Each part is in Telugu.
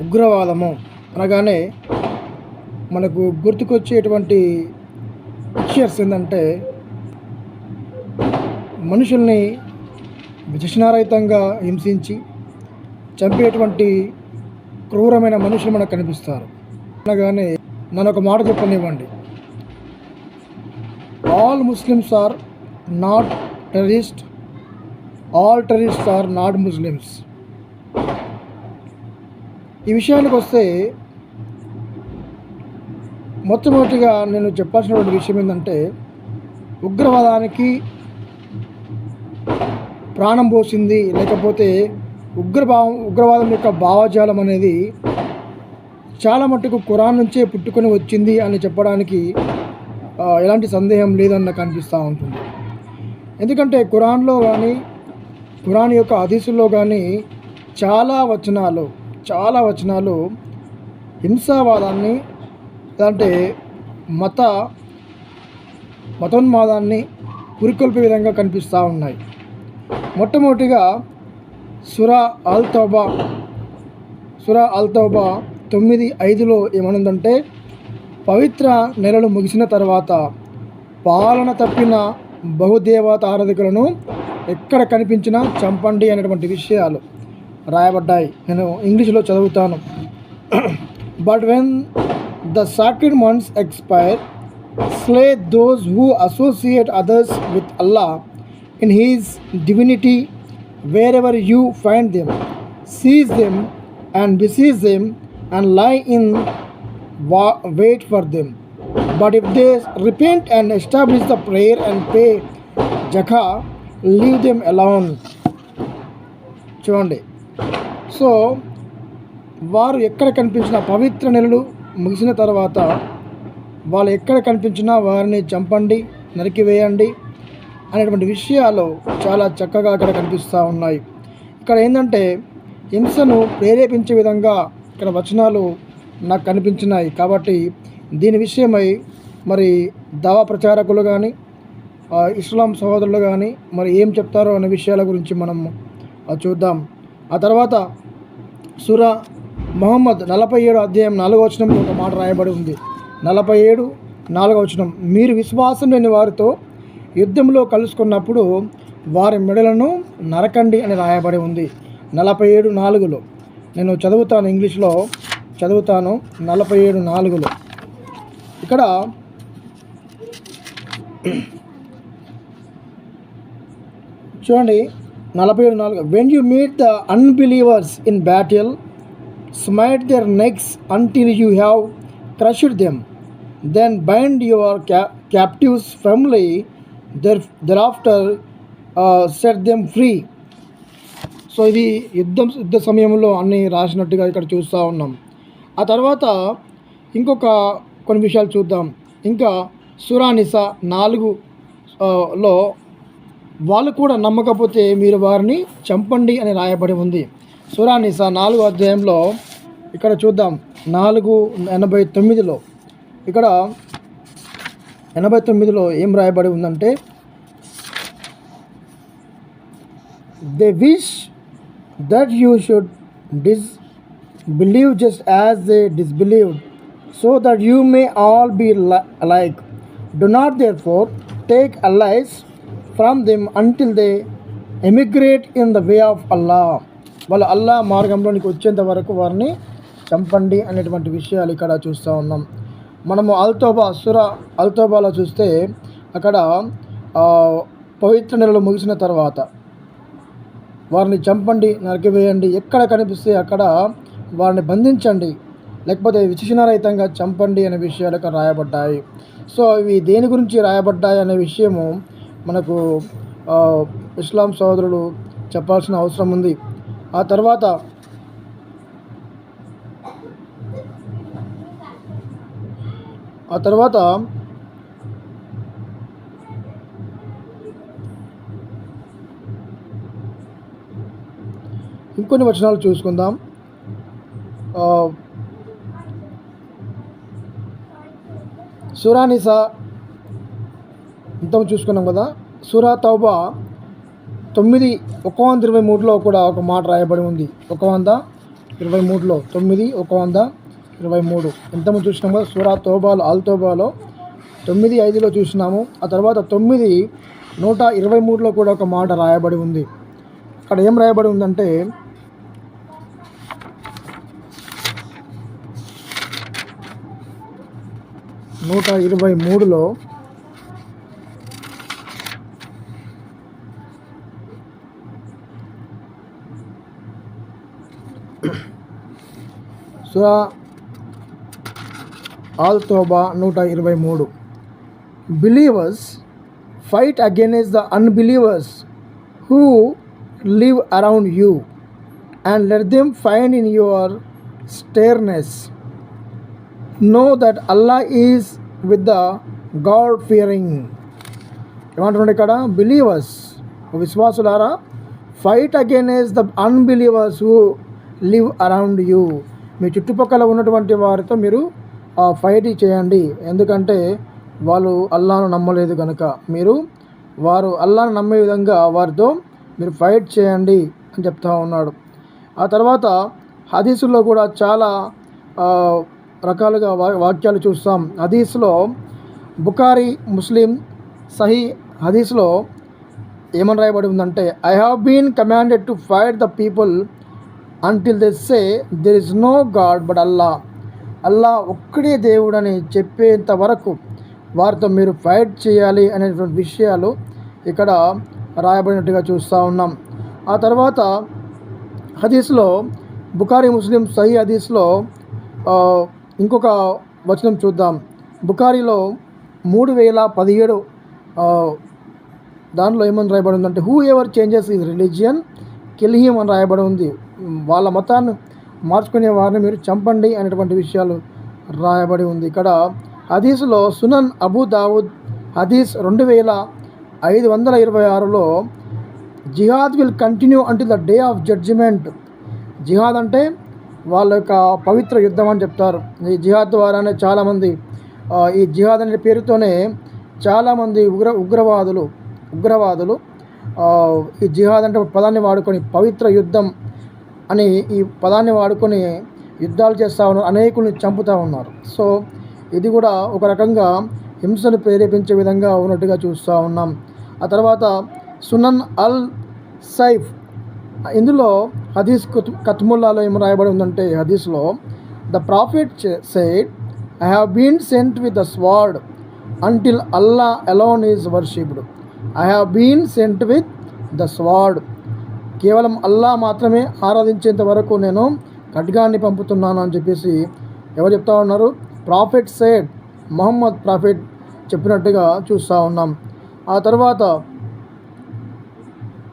ఉగ్రవాదము. అనగానే మనకు గుర్తుకొచ్చేటువంటి పిక్చర్స్ ఏంటంటే మనుషుల్ని విచక్షణారహితంగా హింసించి చంపేటువంటి క్రూరమైన మనుషులు మనకు కనిపిస్తారు. అనగానే నన్ను ఒక మాట చెప్పనివ్వండి. All Muslims are not terrorist all terrorist are not Muslims ఈ విషయానికి వస్తే మొట్టమొదటిగా నేను చెప్పాల్సినటువంటి విషయం ఏంటంటే ఉగ్రవాదానికి ప్రాణం పోసింది లేకపోతే ఉగ్రభావం ఉగ్రవాదం యొక్క భావజాలం అనేది చాలా మట్టుకు ఖురాన్ నుంచే పుట్టుకొని వచ్చింది అని చెప్పడానికి ఎలాంటి సందేహం లేదని నాకు అనిపిస్తూ ఉంటుంది. ఎందుకంటే ఖురాన్లో కానీ ఖురాన్ యొక్క హదీసుల్లో కానీ చాలా వచనాలు చాలా వచనాలు హింసావాదాన్ని అంటే మత మతోన్మాదాన్ని పురికొల్పే విధంగా కనిపిస్తూ ఉన్నాయి. మొట్టమొదటిగా సురా అల్తోబా సురా అల్తోబా తొమ్మిది ఐదులో ఏమనుందంటే పవిత్ర నెలలు ముగిసిన తర్వాత పాలన తప్పిన బహుదేవత ఆరాధకులను ఎక్కడ కనిపించినా చంపండి అనేటువంటి విషయాలు. రాయబడ్డాయి. నేను ఇంగ్లీష్లో చదువుతాను. But when the sacred months expire slay those who associate others with Allah in his divinity wherever you find them seize them and besiege them and lie in wa wait for them but if they repent and establish the prayer and pay జఖా leave them alone చూడండి. సో వారు ఎక్కడ కనిపించిన పవిత్ర నెలలు ముగిసిన తర్వాత వాళ్ళు ఎక్కడ కనిపించినా వారిని చంపండి నరికివేయండి అనేటువంటి విషయాలు చాలా చక్కగా అక్కడ కనిపిస్తూ ఉన్నాయి. ఇక్కడ ఏంటంటే హింసను ప్రేరేపించే విధంగా ఇక్కడ వచనాలు నాకు కనిపించినాయి. కాబట్టి దీని విషయమై మరి దావా ప్రచారకులు కానీ ఇస్లాం సహోదరులు కానీ మరి ఏం చెప్తారో అనే విషయాల గురించి మనం చూద్దాం. ఆ తర్వాత సురా మొహమ్మద్ నలభై ఏడు అధ్యాయం నాలుగో వచనంలో ఒక మాట రాయబడి ఉంది. నలభై ఏడు నాలుగో వచనం. మీరు విశ్వాసం లేని వారితో యుద్ధంలో కలుసుకున్నప్పుడు వారి మెడలను నరకండి అని రాయబడి ఉంది. నలభై ఏడు నాలుగులో. నేను చదువుతాను ఇంగ్లీష్లో. చదువుతాను నలభై ఏడు నాలుగులో. ఇక్కడ చూడండి. నలభై ఏడు నాలుగు. When you meet the unbelievers in battle smite their necks until you have crushed them then bind your ca captives firmly their their after set them free so ఇది యుద్ధం యుద్ధ సమయంలో అన్ని రాసినట్టుగా ఇక్కడ చూస్తూ ఉన్నాం. ఆ తర్వాత ఇంకొక కొన్ని విషయాలు చూద్దాం. ఇంకా సురానిస నాలుగు uh, లో వాళ్ళు కూడా నమ్మకపోతే మీరు వారిని చంపండి అని రాయబడి ఉంది. సురాణి సార్ నాలుగు అధ్యాయంలో ఇక్కడ చూద్దాం. నాలుగు ఎనభై తొమ్మిదిలో. ఇక్కడ ఎనభై తొమ్మిదిలో ఏం రాయబడి ఉందంటే they wish that you should disbelieve just as they disbelieve so that you may all be like do not therefore take allies from them until they emigrate in the way of Allah వాళ్ళు అల్లా మార్గంలోనికి వచ్చేంత వరకు వారిని చంపండి అనేటువంటి విషయాలు ఇక్కడ చూస్తూ ఉన్నాం. మనము అల్తోబా సుర అల్తోబాలో చూస్తే అక్కడ పవిత్ర నెలలు ముగిసిన తర్వాత వారిని చంపండి నరికివేయండి ఎక్కడ కనిపిస్తే అక్కడ వారిని బంధించండి లేకపోతే విచక్షణారహితంగా చంపండి అనే విషయాలు ఇక్కడ రాయబడ్డాయి. సో ఇవి దేని గురించి రాయబడ్డాయి అనే విషయము మనకు ఇస్లాం సోదరులు చెప్పాల్సిన అవసరం ఉంది. ఆ తర్వాత ఆ తర్వాత ఇంకొన్ని వచనాలు చూసుకుందాం. సురానిసా ఇంత చూసుకున్నాం కదా సురా తౌబా తొమ్మిది ఒక వంద ఇరవై మూడులో కూడా ఒక మాట రాయబడి ఉంది. ఒక వంద ఇరవై మూడులో తొమ్మిది ఒక వంద ఇరవై మూడు. ఎంతమంది చూసినాం కదా సూరా తోబాలో ఆల్ తోబాలో తొమ్మిది ఐదులో చూసినాము. ఆ తర్వాత తొమ్మిది నూట ఇరవై మూడులో కూడా ఒక మాట రాయబడి ఉంది. అక్కడ ఏం రాయబడి ఉందంటే నూట ఇరవై మూడులో సురా ఆల్ తోబా నూట ఇరవై మూడు. Believers fight against the unbelievers who live around you and let them find in your sternness. Know that Allah is with the god fearing. ఏమంటున్నాడు ఇక్కడ? బిలీవర్స్. విశ్వాసులారా fight against the unbelievers who live around you. మీ చుట్టుపక్కల ఉన్నటువంటి వారితో మీరు ఫైట్ చేయండి. ఎందుకంటే వాళ్ళు అల్లాను నమ్మలేదు కనుక మీరు వారు అల్లాను నమ్మే విధంగా వారితో మీరు ఫైట్ చేయండి అని చెప్తా ఉన్నాడు. ఆ తర్వాత హదీసుల్లో కూడా చాలా రకాలుగా వా వాక్యాలు చూస్తాం. హదీస్లో బుకారి ముస్లిం సహీ హదీస్లో ఏమని రాయబడి ఉందంటే I have been commanded to fight the people until they say there is no god but Allah Allah ఒక్కడే దేవుడని చెప్పేంత వరకు వారితో మీరు ఫైట్ చేయాలి అనేటువంటి విషయాలు ఇక్కడ రాయబడినట్టుగా చూస్తూ ఉన్నాం. ఆ తర్వాత హదీస్లో బుకారి ముస్లిం సహీ హదీస్లో ఇంకొక వచనం చూద్దాం. బుకారిలో మూడు వేల పదిహేడు దానిలో దాంట్లో ఏమని రాయబడి ఉందంటే whoever changes is religion kill him అని రాయబడి ఉంది. వాళ్ళ మతాన్ని మార్చుకునే వారిని మీరు చంపండి అనేటువంటి విషయాలు రాయబడి ఉంది. ఇక్కడ హదీస్లో సునన్ అబూ దావుద్ హదీస్ రెండు వేల ఐదు వందల ఇరవై ఆరులో జిహాద్ will continue until the day of judgment జిహాద్ అంటే వాళ్ళ యొక్క పవిత్ర యుద్ధం అని చెప్తారు. ఈ జిహాద్ ద్వారానే చాలామంది ఈ జిహాద్ అనే పేరుతోనే చాలామంది ఉగ్ర ఉగ్రవాదులు ఉగ్రవాదులు ఈ జిహాద్ అంటే పదాన్ని వాడుకొని పవిత్ర యుద్ధం అని ఈ పదాన్ని వాడుకొని యుద్ధాలు చేస్తూ ఉన్నారు అనేకుల్ని చంపుతూ ఉన్నారు. సో ఇది కూడా ఒక రకంగా హింసను ప్రేరేపించే విధంగా ఉన్నట్టుగా చూస్తూ ఉన్నాం. ఆ తర్వాత సునన్ అల్ సైఫ్ ఇందులో హదీస్ కత్ముల్లాలో ఏం రాయబడి ఉందంటే హదీస్లో the prophet said I have been sent with the sword until Allah alone is worshipped I have been sent with the sword కేవలం అల్లా మాత్రమే ఆరాధించేంత వరకు నేను ఖడ్గాన్ని పంపుతున్నాను అని చెప్పేసి ఎవరు చెప్తా ఉన్నారు? ప్రాఫిట్ సేడ్ మొహమ్మద్ ప్రాఫిట్ చెప్పినట్టుగా చూస్తూ ఉన్నాం. ఆ తర్వాత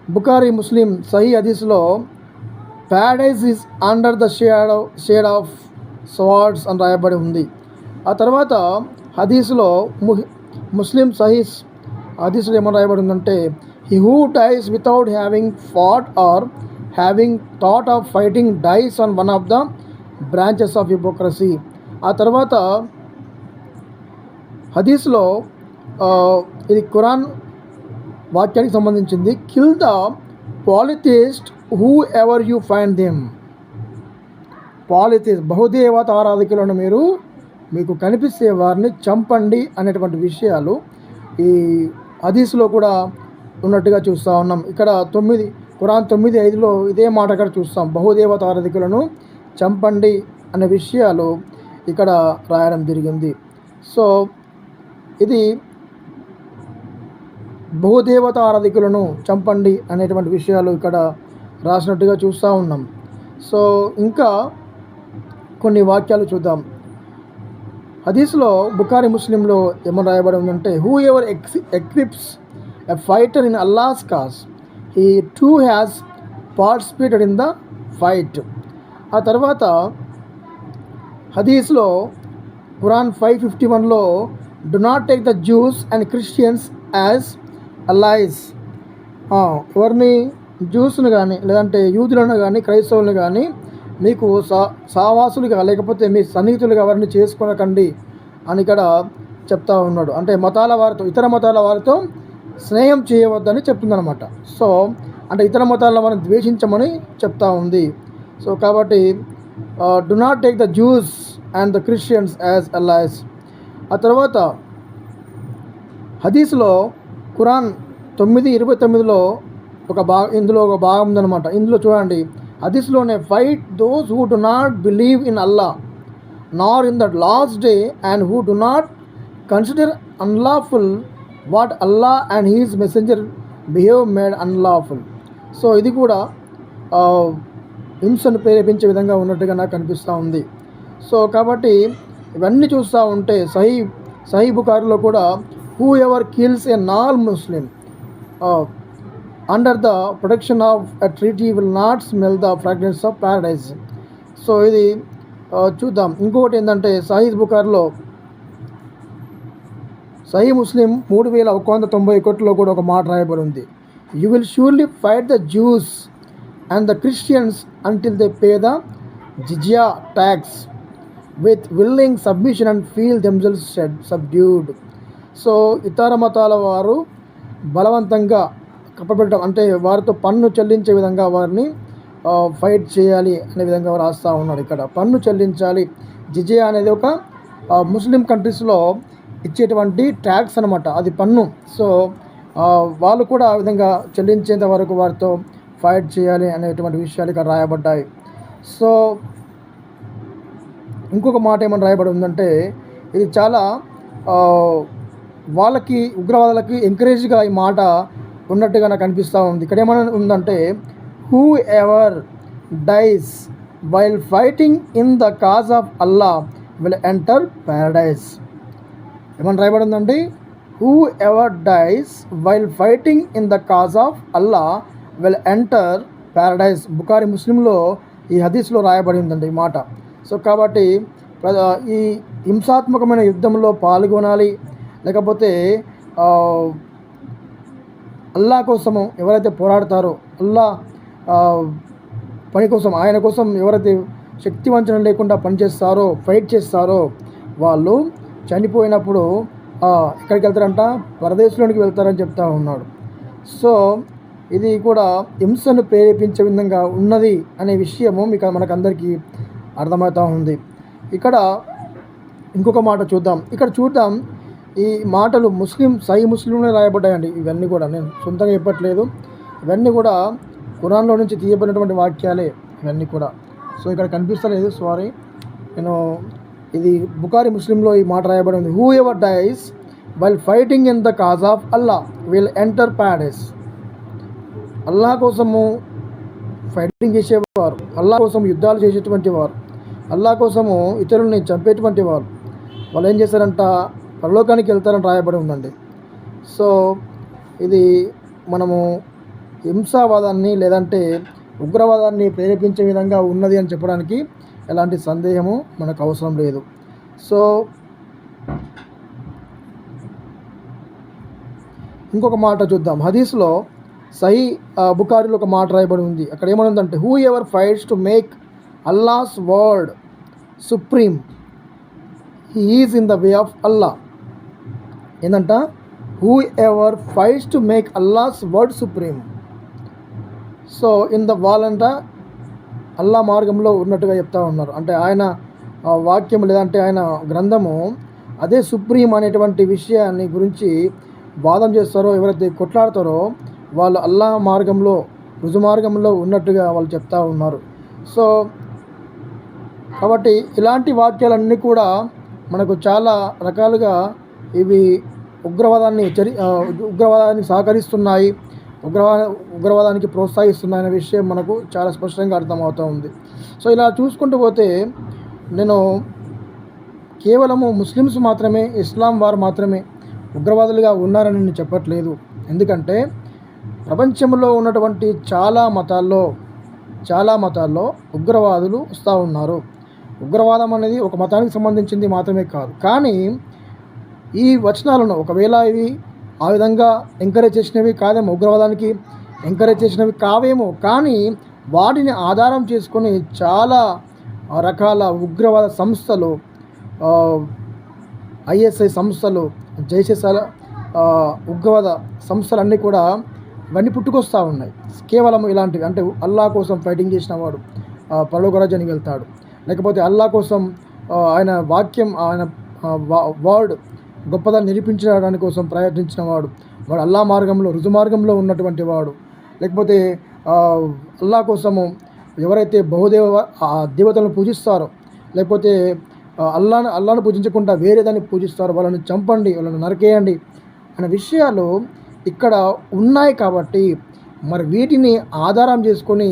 బుకారి ముస్లిం Sahih హదీస్లో paradise is under the shade shade of swords అని రాయబడి ఉంది. ఆ తర్వాత హదీస్లో ము- ముస్లిం సహీస్ హదీస్లో ఏమని రాయబడి ఉందంటే he who dies without having fought or having thought of fighting dies on one of the branches of hypocrisy ఆ తర్వాత హదీస్లో ఇది ఖురాన్ వాక్యానికి సంబంధించింది. Kill the polytheist whoever you find them polytheist బహుదేవత ఆరాధకులను మీరు మీకు కనిపిస్తే వారిని చంపండి అనేటువంటి విషయాలు ఈ హదీస్లో కూడా ఉన్నట్టుగా చూస్తూ ఉన్నాం. ఇక్కడ తొమ్మిది ఖురాన్ తొమ్మిది ఐదులో ఇదే మాట అక్కడ చూస్తాం. బహుదేవత ఆరాధకులను చంపండి అనే విషయాలు ఇక్కడ రాయడం జరిగింది. సో ఇది బహుదేవత ఆరాధికులను చంపండి అనేటువంటి విషయాలు ఇక్కడ రాసినట్టుగా చూస్తూ ఉన్నాం. సో ఇంకా కొన్ని వాక్యాలు చూద్దాం. హదీస్లో బుకారి ముస్లింలో ఏమని రాయబడి ఉందంటే whoever ex equips a fighter in Allah's cause he too has participated in the fight ఆ తర్వాత హదీస్లో ఖురాన్ ఫైవ్ ఫిఫ్టీ వన్లో do not take the Jews and Christians as allies ఎవరిని? జ్యూస్ను కానీ లేదంటే యూదులను కానీ క్రైస్తవులను కానీ మీకు సా సావాసులుగా లేకపోతే మీ సన్నిహితులుగా ఎవరిని చేసుకోనకండి అని ఇక్కడ చెప్తా ఉన్నాడు. అంటే మతాల వారితో ఇతర మతాల వారితో స్నేహం చేయవద్దని చెప్తుందనమాట సో అంటే ఇతర మతాల మనం ద్వేషించమని చెప్తా ఉంది. సో కాబట్టి do not take the Jews and the Christians as allies ఆ తర్వాత హదీస్లో ఖురాన్ తొమ్మిది ఇరవై తొమ్మిదిలో ఒక భాగం ఇందులో ఒక భాగం ఉందన్నమాట. ఇందులో చూడండి హదీస్లోనే fight those who do not believe in Allah nor in that last day and who do not consider unlawful what Allah and his messenger have made unlawful. So ఇది కూడా హింసను ప్రేరేపించే విధంగా ఉన్నట్టుగా నాకు కనిపిస్తూ ఉంది. సో కాబట్టి ఇవన్నీ చూస్తూ ఉంటే సహీ సహీ బుకారిలో కూడా ever kills a non Muslim under the protection of a treaty will not smell the fragrance of paradise so ఇది చూద్దాం. ఇంకొకటి ఏంటంటే సహీద్ బుకార్లో సహీ ముస్లిం మూడు వేల ఒక వంద తొంభై ఒకటిలో కూడా ఒక మాట రాయబడి ఉంది. You will surely fight the Jews and the Christians until the pay the jizya tax with willing submission and feel themselves subdued so ఇతర మతాల వారు బలవంతంగా కప్పబెట్టడం అంటే వారితో పన్ను చెల్లించే విధంగా వారిని ఫైట్ చేయాలి అనే విధంగా రాస్తూ ఉన్నాడు ఇక్కడ. పన్ను చెల్లించాలి. జిజియా అనేది ఒక ముస్లిం కంట్రీస్లో ఇచ్చేటువంటి ట్యాక్స్ అనమాట అది పన్ను. సో వాళ్ళు కూడా ఆ విధంగా చెల్లించేంత వరకు వారితో ఫైట్ చేయాలి అనేటువంటి విషయాలు ఇక్కడ రాయబడ్డాయి. సో ఇంకొక మాట ఏమైనా రాయబడి ఉందంటే ఇది చాలా వాళ్ళకి ఉగ్రవాదులకి ఎంకరేజ్గా ఈ మాట ఉన్నట్టుగా నాకు అనిపిస్తూ ఉంది. ఇక్కడ ఏమైనా ఉందంటే whoever dies while fighting in the cause of Allah will enter paradise ఏమని రాయబడి ఉందండి whoever dies while fighting in the cause of Allah will enter paradise Bukhari ముస్లింలో ఈ హదీస్లో రాయబడి ఉందండి ఈ మాట. సో కాబట్టి ప్ర- ఈ హింసాత్మకమైన యుద్ధంలో పాల్గొనాలి. లేకపోతే అల్లా కోసము ఎవరైతే పోరాడతారో అల్లా పని కోసం ఆయన కోసం ఎవరైతే శక్తి వంచన లేకుండా పనిచేస్తారో ఫైట్ చేస్తారో వాళ్ళు చనిపోయినప్పుడు ఎక్కడికి వెళ్తారంట? పరదేశంలోనికి వెళ్తారని చెప్తా ఉన్నాడు. సో ఇది కూడా హింసను ప్రేరేపించే విధంగా ఉన్నది అనే విషయము మీకు మనకందరికీ అర్థమవుతూ ఉంది. ఇక్కడ ఇంకొక మాట చూద్దాం. ఇక్కడ చూద్దాం ఈ మాటలు ముస్లిం సై ముస్లింలో రాయబడ్డాయండి. ఇవన్నీ కూడా నేను సొంతంగా చెప్పట్లేదు. ఇవన్నీ కూడా కురాన్లో నుంచి తీయబడినటువంటి వాక్యాలే ఇవన్నీ కూడా. సో ఇక్కడ కనిపిస్తలేదు సారీ. నేను ఇది బుకారి ముస్లింలో ఈ మాట రాయబడి ఉంది whoever dies while fighting in the cause of Allah will enter paradise Allah కోసము ఫైటింగ్ చేసేవారు. అల్లా కోసం యుద్ధాలు చేసేటువంటి వారు. అల్లా కోసము ఇతరుల్ని చంపేటువంటి వారు. వాళ్ళు ఏం చేశారంట? పరలోకానికి వెళ్తారని రాయబడి ఉందండి. సో ఇది మనము హింసావాదాన్ని లేదంటే ఉగ్రవాదాన్ని ప్రేరేపించే విధంగా ఉన్నది అని చెప్పడానికి ఎలాంటి సందేహము మనకు అవసరం లేదు. సో ఇంకొక మాట చూద్దాం. హదీస్లో సహీ బుకారిలో ఒక మాట రాయబడి ఉంది. అక్కడ ఏమనుందంటే whoever fights to make Allah's word supreme he is in the way of Allah ఏంటంట whoever fights to make Allah's word supreme so in the వాళ్ళంట అల్లా మార్గంలో ఉన్నట్టుగా చెప్తా ఉన్నారు. అంటే ఆయన వాక్యం లేదంటే ఆయన గ్రంథము అదే సుప్రీం అనేటువంటి విషయాన్ని గురించి వాదం చేస్తారో ఎవరైతే కొట్లాడతారో వాళ్ళు అల్లా మార్గంలో రుజు మార్గంలో ఉన్నట్టుగా వాళ్ళు చెప్తా ఉన్నారు. సో కాబట్టి ఇలాంటి వాక్యాలన్నీ కూడా మనకు చాలా రకాలుగా ఇవి ఉగ్రవాదాన్ని చరి ఉగ్రవాదాన్ని సహకరిస్తున్నాయి. ఉగ్రవాద ఉగ్రవాదానికి ప్రోత్సహిస్తున్నాయనే విషయం మనకు చాలా స్పష్టంగా అర్థమవుతూ ఉంది. సో ఇలా చూసుకుంటూ పోతే నేను కేవలము ముస్లిమ్స్ మాత్రమే ఇస్లాం వారు మాత్రమే ఉగ్రవాదులుగా ఉన్నారని నేను చెప్పట్లేదు. ఎందుకంటే ప్రపంచంలో ఉన్నటువంటి చాలా మతాల్లో చాలా మతాల్లో ఉగ్రవాదులు వస్తూ ఉన్నారు. ఉగ్రవాదం అనేది ఒక మతానికి సంబంధించింది మాత్రమే కాదు. కానీ ఈ వచనాలను ఒకవేళ ఇవి ఆ విధంగా ఎంకరేజ్ చేసినవి కాదేమో ఉగ్రవాదానికి ఎంకరేజ్ చేసినవి కావేమో. కానీ వాటిని ఆధారం చేసుకొని చాలా రకాల ఉగ్రవాద సంస్థలు ఐఎస్ఐ సంస్థలు జైసెసాల ఉగ్రవాద సంస్థలన్నీ కూడా ఇవన్నీ పుట్టుకొస్తూ ఉన్నాయి. కేవలం ఇలాంటివి. అంటే అల్లా కోసం ఫైటింగ్ చేసిన వాడు ఆ, వెళ్తాడు. లేకపోతే అల్లా కోసం ఆయన వాక్యం ఆయన వర్డ్ గొప్పదాన్ని నిరూపించడానికి కోసం ప్రయత్నించిన వాడు. వాడు అల్లా మార్గంలో రుజు మార్గంలో ఉన్నటువంటి వాడు. లేకపోతే అల్లా కోసము ఎవరైతే బహుదేవ దేవతలను పూజిస్తారో లేకపోతే అల్లాను అల్లాను పూజించకుండా వేరే దాన్ని పూజిస్తారో వాళ్ళని చంపండి వాళ్ళని నరికేయండి అనే విషయాలు ఇక్కడ ఉన్నాయి కాబట్టి మరి వీటిని ఆధారం చేసుకొని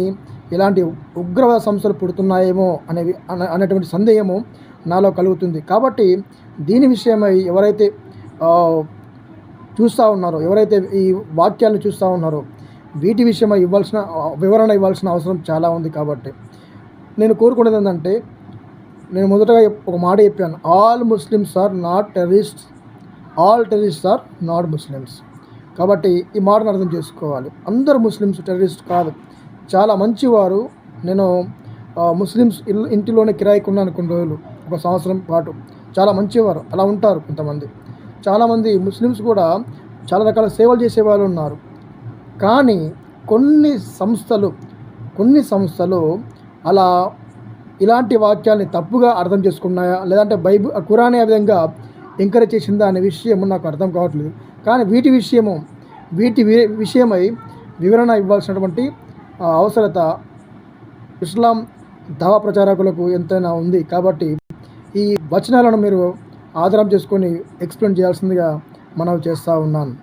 ఇలాంటి ఉగ్రవాద సంస్థలు పుడుతున్నాయేమో అనేవి అనే అనేటువంటి సందేహము నాలో కలుగుతుంది. కాబట్టి దీని విషయమై ఎవరైతే చూస్తూ ఉన్నారో ఎవరైతే ఈ వాక్యాలను చూస్తూ ఉన్నారో వీటి విషయమై ఇవ్వాల్సిన వివరణ ఇవ్వాల్సిన అవసరం చాలా ఉంది కాబట్టి. నేను కోరుకునేది ఏంటంటే నేను మొదటగా ఒక మాట చెప్పాను. All Muslims are not terrorist all terrorist are not Muslims కాబట్టి ఈ మాటను అర్థం చేసుకోవాలి. అందరు ముస్లిమ్స్ టెర్రరిస్ట్ కాదు. చాలా మంచివారు. నేను ముస్లిమ్స్ ఇల్లు ఇంటిలోనే కిరాయికున్నాను కొన్ని రోజులు. ఒక సంవత్సరం పాటు. చాలా మంచివారు. అలా ఉంటారు కొంతమంది. చాలామంది ముస్లిమ్స్ కూడా చాలా రకాల సేవలు చేసే వాళ్ళు ఉన్నారు. కానీ కొన్ని సంస్థలు కొన్ని సంస్థలు అలా ఇలాంటి వాక్యాల్ని తప్పుగా అర్థం చేసుకున్నాయా? లేదంటే బైబుల్ ఖురాన్ ఏ విధంగా ఎంకరేజ్ చేసిందా అనే విషయం నాకు అర్థం కావట్లేదు. కానీ వీటి విషయము వీటి వి- విషయమై వివరణ ఇవ్వాల్సినటువంటి అవసరత ఇస్లాం దావా ప్రచారకులకు ఎంతైనా ఉంది. కాబట్టి ఈ వచనాలను మీరు ఆధారం చేసుకొని ఎక్స్ప్లెయిన్ చేయాల్సిందిగా మనవి చేస్తూ ఉన్నాను.